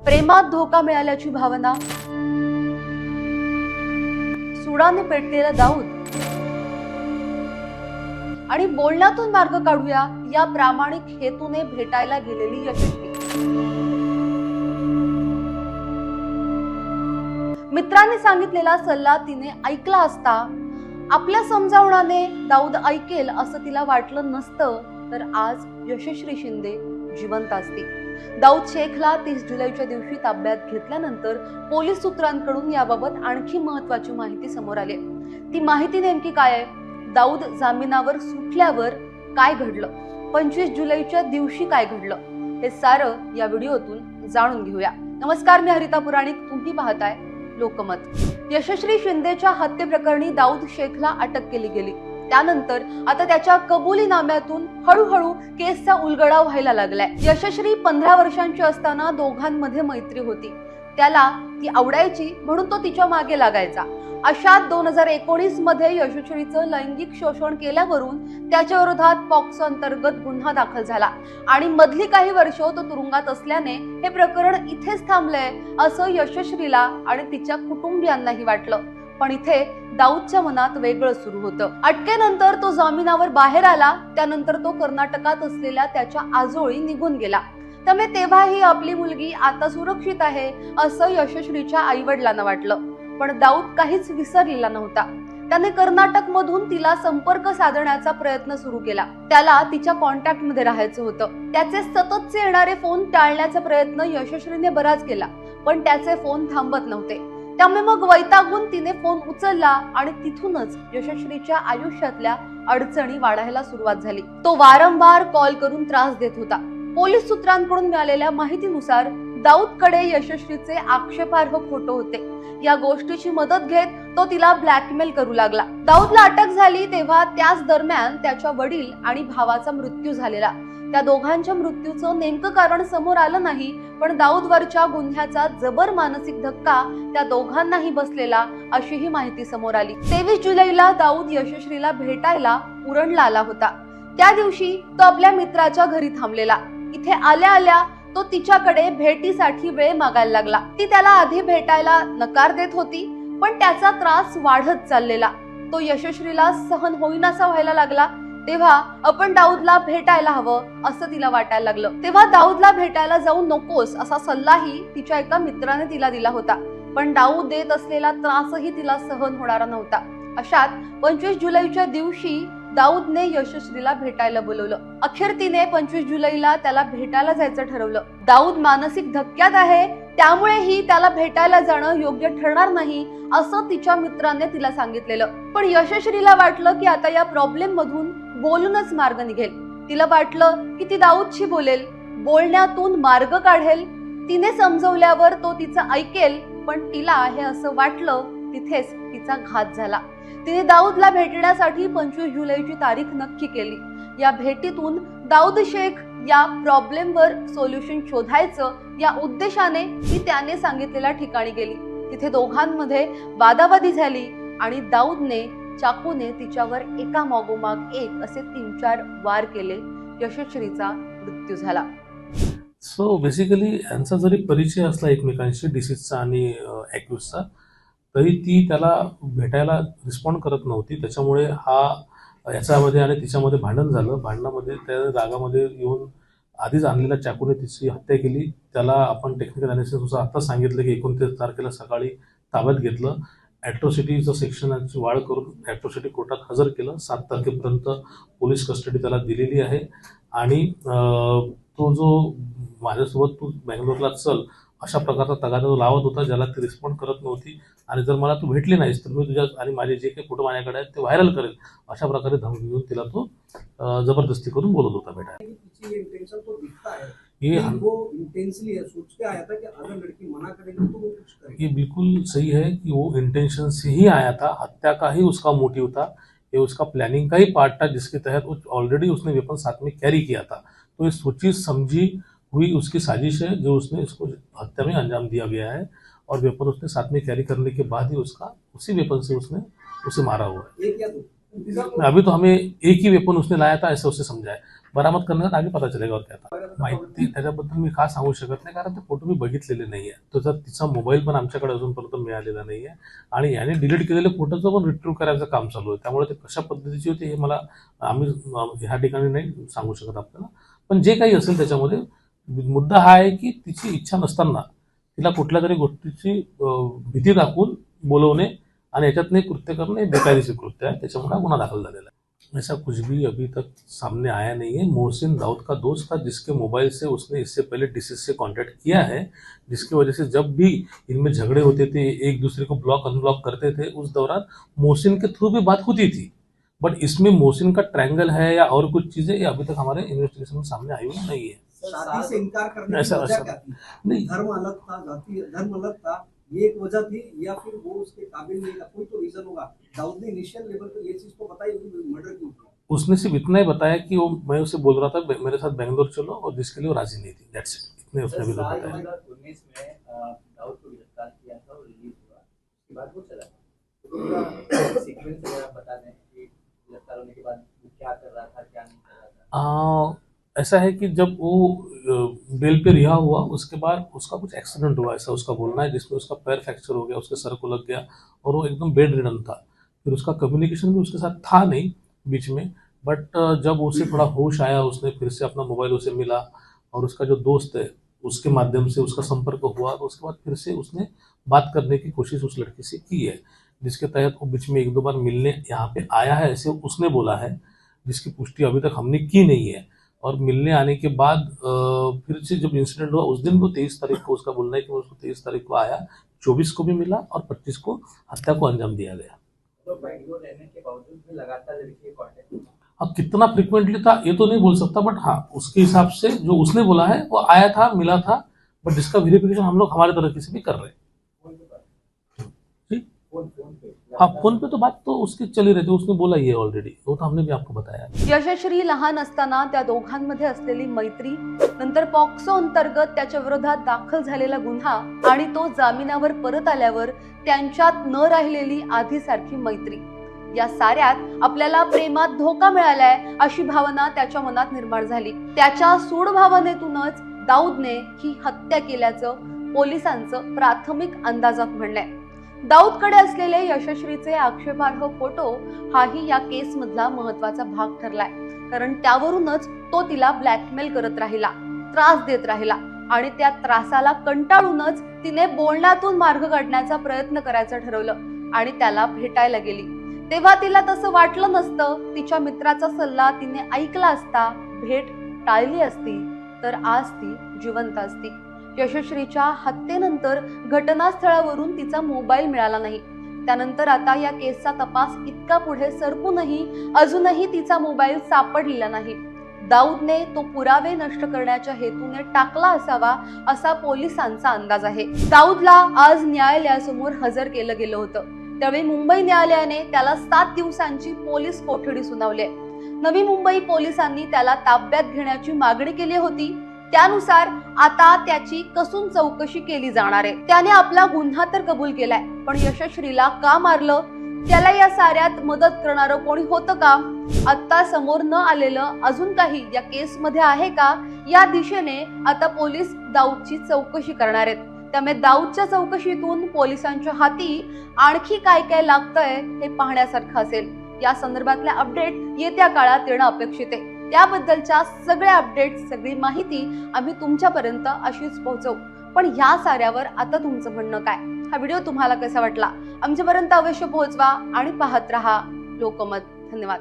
प्रेमात धोका मिळाल्याची भावना. सुडाने पेटलेला दाऊद. आणि बोलण्यातून मार्ग काढूया या प्रामाणिक हेतूने भेटायला गेलेली यशस्वी. मित्राने सांगितलेला सल्ला तिने ऐकला असता आपल्या समजावणाने दाऊद ऐकेल असं तिला वाटलं नसतं तर आज यशस्वी शिंदे जिवंत असते दाऊद शेखला तीस जुलैच्या दिवशी ताब्यात घेतल्यानंतर पोलीस सूत्रांकडून याबाबत आणखी महत्वाची माहिती समोर आली. ती माहिती नेमकी काय आहे? दाऊद जामिनावर सुटल्यावर काय घडलं? पंचवीस जुलैच्या दिवशी काय घडलं? हे सारं या व्हिडिओतून जाणून घेऊया. नमस्कार मी हरिता पुराणिक. तुम्ही पाहताय लोकमत. यशस्वी शिंदेच्या हत्येप्रकरणी दाऊद शेखला अटक केली गेली. त्यानंतर आता त्याच्या कबुलीनाम्यातून हळूहळू केसचा उलगडा व्हायला लागलाय. यशस्वी पंधरा वर्षांची असताना दोघांमध्ये मैत्री होती. त्याला ती आवडायची म्हणून तो तिच्यामागे लागायचा. अशात दोन हजार एकोणीसमध्ये यशस्वीचं लैंगिक शोषण केल्यावरून त्याच्या विरोधात पॉक्सो अंतर्गत गुन्हा दाखल झाला. आणि मधली काही वर्ष तो तुरुंगात असल्याने हे प्रकरण इथेच थांबलंय असं यशस्वीला आणि तिच्या कुटुंबियांनाही वाटलं. पण इथे दाऊदच्या मनात वेगळं सुरू होतं. अटकेनंतर तो जामिनावर बाहेर आला त्यानंतर तो कर्नाटकात असलेल्या त्याच्या आजोळी निघून गेला. त्यामुळे तेव्हाही आपली मुलगी आता सुरक्षित आहे असं यशस्वीच्या आई वडिलांना वाटलं. पण दाऊद काहीच विसरलेला नव्हता. त्याने कर्नाटक मधून तिला संपर्क साधण्याचा प्रयत्न सुरू केला. त्याला तिच्या कॉन्टॅक्टमध्ये राहायचं होतं. त्याचे सततचे येणारे फोन टाळण्याचा प्रयत्न यशस्वीने बराच केला पण त्याचे फोन थांबत नव्हते. त्यामुळे मग वैतागून तिने फोन उचलला आणि तिथूनच यशस्वीच्या आयुष्यातल्या अडचणी वाढायला सुरुवात झाली. तो वारंवार कॉल करून त्रास देत होता. पोलीस सूत्रांकडून मिळालेल्या माहितीनुसार दाऊदकडे यशस्वीचे आक्षेपार्ह फोटो होते. या गोष्टीची मदत घेत तो तिला ब्लॅकमेल करू लागला. दाऊदला अटक झाली तेव्हा त्याच दरम्यान त्याच्या वडील आणि भावाचा मृत्यू झालेला. त्या दोघांच्या मृत्यूचं नेमकं कारण समोर आलं नाही पण दाऊदवरच्या गुन्ह्याचा जबर मानसिक धक्का त्या दोघांनाही बसलेला अशी ही माहिती समोर आली. तेवीस जुलैला दाऊद यशस्वीला भेटायला उरणला आला होता. त्या दिवशी तो आपल्या मित्राच्या घरी थांबलेला. इथे आल्या आल्या तो तिच्याकडे भेटीसाठी वेळ मागायला लागला. ती त्याला आधी भेटायला नकार देत होती पण त्याचा त्रास वाढत चाललेला. तो यशस्वीला सहन होईनासा व्हायला लागला. तेव्हा आपण दाऊदला भेटायला हवं असं तिला वाटायला लागलं. तेव्हा दाऊदला भेटायला जाऊ नकोस असा सल्लाही तिच्या एका मित्राने तिला दिला होता. पण दाऊद देत असलेला त्रासही तिला सहन होणारा नव्हता. अशात पंचवीस जुलैच्या दिवशी दाऊदने यशस्वीला भेटायला बोलवलं. अखेर तिने पंचवीस जुलैला त्याला भेटायला जायचं ठरवलं. दाऊद मानसिक धक्क्यात आहे त्यामुळेही त्याला भेटायला जाणं योग्य ठरणार नाही असं तिच्या मित्राने तिला सांगितलेलं. पण यशस्वीला वाटलं की आता या प्रॉब्लेम मधून बोलूनच मार्ग निघेल. तिला वाटलं की ती दाऊदशी बोलेल. बोलण्यातून मार्ग काढेल. तिने समजवल्यावर तो तिचं ऐकेल पण तिला हे असं वाटलं तिथेच तिचा घात झाला. तिने दाऊदला भेटण्यासाठी पंचवीस जुलैची तारीख नक्की केली. या भेटीतून दाऊद शेख या प्रॉब्लेमवर सोल्युशन शोधायचं या उद्देशाने ती त्याने सांगितलेल्या ठिकाणी गेली. तिथे दोघांमध्ये वादावादी झाली आणि दाऊदने चाकूने तिच्यावर एका मागोमाग एक असे तीन चार वार केले. यशस्वीचा मृत्यू झाला. सो बेसिकली यांचा जरी परिचय असला एकमेकांशी डिसीजचा आणि ॲक्युजचा तरी ती त्याला भेटायला रिस्पॉन्ड करत नव्हती. त्याच्यामुळे हा याच्यामध्ये आणि तिच्यामध्ये भांडण झालं. भांडणामध्ये त्या रागामध्ये येऊन आधीच आणलेल्या चाकूने तिची हत्या केली. त्याला आपण टेक्निकल अनालिसिस आत्ताच सांगितलं की एकोणतीस तारखेला सकाळी ताब्यात घेतलं. ॲट्रॉसिटीचं सेक्शनची वाढ करून ॲट्रॉसिटी कोर्टात हजर केलं. सात तारखेपर्यंत पोलीस कस्टडी त्याला दिलेली आहे. आणि तो जो माझ्यासोबत तू बँगलोरला चल अशा प्रकारचा तगादा तो लावत होता ज्याला ती रिस्पॉन्ड करत नव्हती. आणि जर मला तू भेटली नाहीस तर मी तुझ्या आणि माझे जे काही फोटो माझ्याकडे आहेत ते व्हायरल करेल. अशा प्रकारे धमकी घेऊन तिला तो जबरदस्ती करून बोलत होता भेटायला ये तो है लेकिन वो इंटेंसली है सोच के आया था कि अगर लड़की मना करेगी तो वो कुछ करेगी। ये बिल्कुल सही है कि वो इंटेंशन से ही आया था हत्या का ही उसका मोटिव था ये उसका प्लानिंग का ही पार्ट था जिसके तहत ऑलरेडी उसने वेपन साथ में कैरी किया था। तो ये सोची समझी हुई उसकी साजिश है जो उसने इसको हत्या में अंजाम दिया गया है और वेपन उसने साथ में कैरी करने के बाद ही उसका उसी वेपन से उसने उसे मारा हुआ है। एक या दो अभी तो हमें एक ही वेपन उसने लाया था ऐसे उसे समझा है बरामद करने का पता चलेगा और क्या था। माहिती त्याच्याबद्दल मी का सांगू शकत नाही कारण ते फोटो मी बघितलेले नाही आहे त्याचा तिचा मोबाईल पण आमच्याकडे अजूनपर्यंत मिळालेला नाही आहे आणि याने डिलीट केलेले फोटोचं पण रिट्रीव्ह करायचं काम चालू आहे. त्यामुळे ते कशा पद्धतीचे होते हे मला आम्ही ह्या ठिकाणी नाही सांगू शकत आपल्याला. पण जे काही असेल त्याच्यामध्ये मुद्दा हा आहे की तिची इच्छा नसताना तिला कुठल्या तरी गोष्टीची भीती दाखवून बोलवणे आणि याच्यातनं एक कृत्य करणे हे बेकायदेशीर कृत्य आहे. त्याच्यामुळे गुन्हा दाखल झालेला है ऐसा कुछ भी अभी तक सामने आया नहीं है. मोहसिन दाऊद का दोस्त था जिसके मोबाइल से उसने इससे पहले डिसीज से कांटेक्ट किया है जिसकी वजह से जब भी इनमें झगड़े होते थे एक दूसरे को ब्लॉक अनब्लॉक करते थे उस दौरान मोहसिन के थ्रू भी बात होती थी. बट इसमें मोहसिन का ट्रैंगल है या और कुछ चीज़ें ये अभी तक हमारे इन्वेस्टिगेशन में सामने आई हुई नहीं है. ऐसा- नहीं. धर्म अलग था जाति धर्म अलग था. ये एक वजह थी या फिर वो उसके काबिल नहीं था कोई तो रीजन होगा। दाऊद ने इनिशियल लेवल पे ये चीज़ तो बताई होगी मर्डर क्यों किया उसने सिर्फ़ इतना ही बताया कि वो मैं उसे बोल रहा था मेरे साथ बेंगलोर चलो और जिसके लिए वो राज़ी नहीं थी। दैट्स इट इतने उसने साल बताया 2019 में दाऊद को गिरफ़्तार किया था और रिलीज़ हुआ। उसके बाद वो चला। गया तो सीक्वेंस वगैरह बता दें कि गिरफ़्तार होने के बाद वो क्या कर रहा था क्या नहीं कर रहा था? आ, ऐसा है कि जब वो बेल पे रिहा हुआ, उसके बाद उसका कुछ एक्सीडेंट हुआ, ऐसा उसका बोलना है, जिसमें उसका पैर फ्रैक्चर हो गया, उसके सर को लग गया और वो एकदम बेड रिडन था। फिर उसका कम्युनिकेशन भी उसके साथ था नहीं बीच में, बट जब उसे थोड़ा होश आया, उसने फिर से अपना मोबाइल उसे मिला और उसका जो दोस्त है, उसके माध्यम से उसका संपर्क हुआ तो उसके बाद फिर से उसने बात करने की कोशिश उस लड़की से की है, जिसके तहत वो बीच में एक दो बार मिलने यहाँ पे आया है, ऐसे उसने बोला है, जिसकी पुष्टि अभी तक हमने की नहीं है। और मिलने आने के बाद फिर से जब इंसिडेंट हुआ उस दिन वो तेईस तारीख को उसका बोलना है कि उसको तेईस तारीख को आया चौबीस को भी मिला और पच्चीस को हत्या को अंजाम दिया गया। तो अब कितना फ्रिक्वेंटली था ये तो नहीं बोल सकता बट हाँ उसके हिसाब से जो उसने बोला है वो आया था मिला था बट जिसका वेरिफिकेशन हम लोग हमारे तरफ़ से भी कर रहे हैं। फ़ोन फोन हाँ फोन पे तो बात तो उसकी चली रहती उसने बोला ये ऑलरेडी वो तो हमने भी आपको बताया। यशश्री लहान असताना त्या दोघांमध्ये असलेली मैत्री नंतर पॉक्सो अंतर्गत त्याच्या विरोधात दाखल झालेला गुन्हा आणि तो जामिनावर परत आल्यावर त्यांच्यात न राहिलेली आधीसारखी मैत्री. या साऱ्यात आपल्याला प्रेमात धोका मिळालाय अशी भावना त्याच्या मनात निर्माण झाली. त्याच्या सूड भावनेतूनच दाऊदने ही हत्या केल्याचं पोलिसांचं प्राथमिक अंदाजात म्हणलंय दाऊदकडे असलेले यशस्वीचे आक्षेपार्ह फोटो हाही या केसमधला महत्त्वाचा भाग ठरलाय. कारण त्यावरूनच तो तिला ब्लॅकमेल करत राहिला त्रास देत राहिला आणि त्या त्रासाला कंटाळूनच तिने बोलण्यातून मार्ग काढण्याचा प्रयत्न करायचं ठरवलं आणि त्याला भेटायला गेली. तेव्हा तिला तसं वाटलं नसतं तिच्या मित्राचा सल्ला तिने ऐकला असता भेट टाळली असती तर आज ती जिवंत असती. यशस्वीच्या हत्येनंतर घटनास्थळावरून तिचा मोबाईल मिळाला नाही. त्यानंतर आता या केसचा तपास इतका पुढे सरकूनही अजूनही तिचा मोबाईल सापडलेला नाही. दाऊदने तो पुरावे नष्ट करण्याच्या हेतूने टाकला असावा असा पोलिसांचा अंदाज आहे. दाऊदला आज न्यायालयासमोर हजर केलं गेलं होतं. त्यावेळी मुंबई न्यायालयाने त्याला सात दिवसांची पोलीस कोठडी सुनावली आहे. नवी मुंबई पोलिसांनी त्याला ताब्यात घेण्याची मागणी केली होती. त्यानुसार आता त्याची कसून चौकशी केली जाणार आहे. त्याने आपला गुन्हा तर कबूल केलाय पण यशस्वीला का मारलं? त्याला या साऱ्यात मदत करणारं कोणी होतं का? आता समोर न आलेलं अजून काही या केस मध्ये आहे का? या दिशेने आता पोलीस दाऊदची चौकशी करणार आहेत. त्यामुळे दाऊदच्या चौकशीतून पोलिसांच्या हाती आणखी काय काय लागतंय हे पाहण्यासारखं असेल. या संदर्भातल्या अपडेट येत्या काळात येणं अपेक्षित आहे. त्याबद्दलच्या सगळ्या अपडेट सगळी माहिती आम्ही तुमच्यापर्यंत अशीच पोहोचवू. पण ह्या साऱ्यावर आता तुमचं म्हणणं काय? हा व्हिडिओ तुम्हाला कसा वाटला? आमच्यापर्यंत अवश्य पोहोचवा आणि पाहत राहा लोकमत. धन्यवाद.